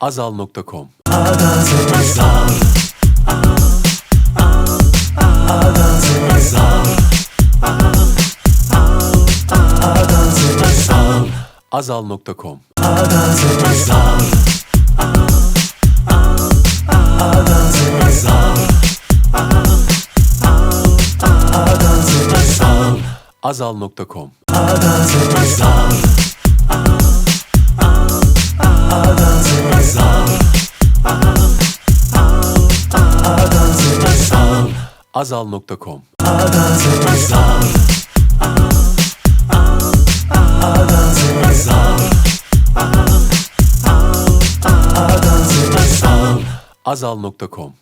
azal.com azal.com azal.com azal.com azal.com azal.com